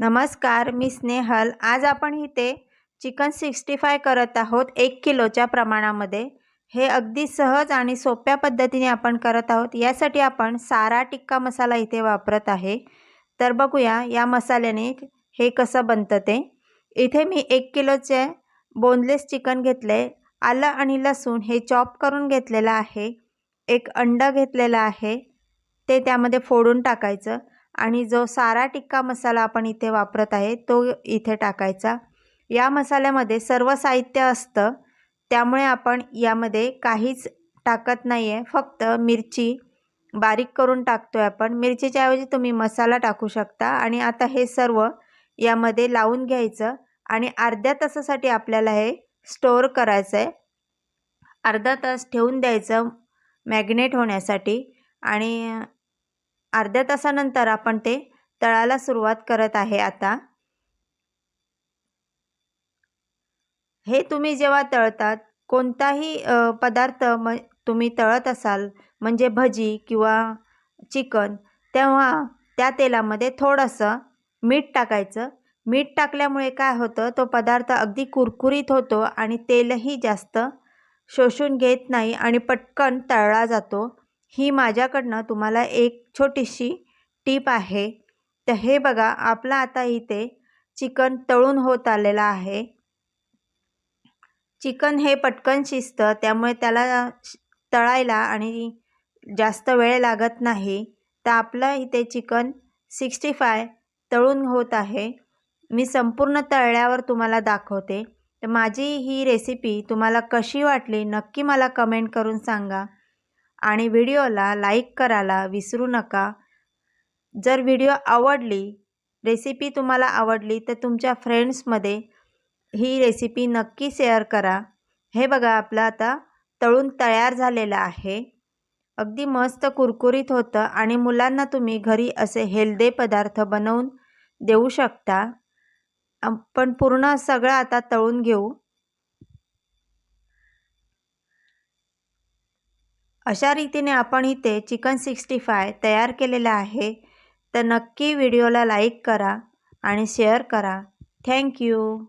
नमस्कार मी स्नेहल. आज आपण इथे चिकन सिक्स्टी फाय करत आहोत एक किलोच्या प्रमाणामध्ये. हे अगदी सहज आणि सोप्या पद्धतीने आपण करत आहोत. यासाठी आपण सारा टिक्का मसाला इथे वापरत आहे. तर बघूया या मसाल्याने हे कसं बनतं ते. इथे मी एक किलोचे बोनलेस चिकन घेतले. आलं आणि लसूण हे चॉप करून घेतलेलं आहे. एक अंडं घेतलेलं आहे. ते त्यामध्ये फोडून टाकायचं. आणि जो सारा टिक्का मसाला आपण इथे वापरत आहे तो इथे टाकायचा. या मसाल्यामध्ये सर्व साहित्य असतं त्यामुळे आपण यामध्ये काहीच टाकत नाही आहे फक्त मिरची बारीक करून टाकतो आहे आपण. मिरचीच्या ऐवजी तुम्ही मसाला टाकू शकता. आणि आता हे सर्व यामध्ये लावून घ्यायचं. आणि अर्ध्या तासासाठी आपल्याला हे स्टोअर करायचं आहे अर्धा तास ठेवून द्यायचं मॅग्नेट होण्यासाठी. आणि अर्ध्या तासानंतर आपण ते तळायला सुरुवात करत आहे आता. हे तुम्ही जेव्हा तळतात कोणताही पदार्थ म तुम्ही तळत असाल म्हणजे भजी किंवा चिकन तेव्हा त्या तेलामध्ये थोडंसं मीठ टाकायचं. मीठ टाकल्यामुळे काय होतं तो पदार्थ अगदी कुरकुरीत होतो आणि तेलही जास्त शोषून घेत नाही आणि पटकन तळला जातो. ही माझ्याकडनं तुम्हाला एक छोटीशी टीप आहे. तर हे बघा आपलं आता इथे चिकन तळून होत आलेलं आहे. चिकन हे पटकन शिजतं त्यामुळे त्याला तळायला आणि जास्त वेळ लागत नाही. तर आपलं इथे चिकन सिक्स्टी फाय तळून होत आहे. मी संपूर्ण तळल्यावर तुम्हाला दाखवते. तर माझी ही रेसिपी तुम्हाला कशी वाटली नक्की मला कमेंट करून सांगा. आणि व्हिडिओला लाईक करायला विसरू नका. जर व्हिडिओ आवडली रेसिपी तुम्हाला आवडली तर तुमच्या फ्रेंड्समध्ये ही रेसिपी नक्की शेअर करा. हे बघा आपलं आता तळून तयार झालेलं आहे. अगदी मस्त कुरकुरीत होतं आणि मुलांना तुम्ही घरी असे हेल्दी पदार्थ बनवून देऊ शकता. आपण पूर्ण सगळं आता तळून घेऊ. अशा रीतीने आपण इथे चिकन सिक्स्टी फाय तयार केलेलं आहे. तर नक्की व्हिडिओला लाईक करा आणि शेअर करा. थँक्यू